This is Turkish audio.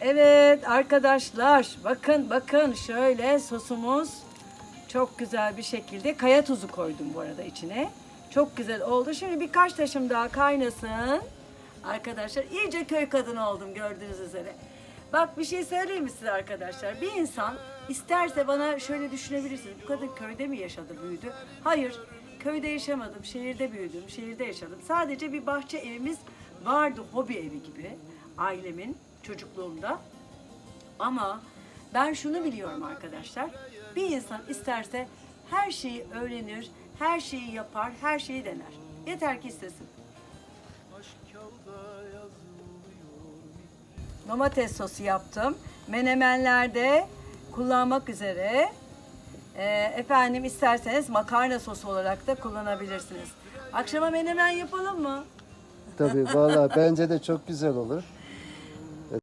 Evet arkadaşlar bakın bakın şöyle sosumuz çok güzel bir şekilde kaya tuzu koydum bu arada içine. Çok güzel oldu. Şimdi birkaç taşım daha kaynasın. Arkadaşlar iyice köy kadını oldum gördüğünüz üzere. Bak bir şey söyleyeyim mi size arkadaşlar? Bir insan isterse bana şöyle düşünebilirsiniz. Bu kadın köyde mi yaşadı, büyüdü? Hayır. Köyde yaşamadım, şehirde büyüdüm, şehirde yaşadım. Sadece bir bahçe evimiz vardı, hobi evi gibi. Ailemin çocukluğumda. Ama ben şunu biliyorum arkadaşlar. Bir insan isterse her şeyi öğrenir, her şeyi yapar, her şeyi dener. Yeter ki istesin. Domates sosu yaptım. Menemenlerde kullanmak üzere. Ee, efendim isterseniz makarna sosu olarak da kullanabilirsiniz. Akşama menemen yapalım mı? Tabii valla bence de çok güzel olur.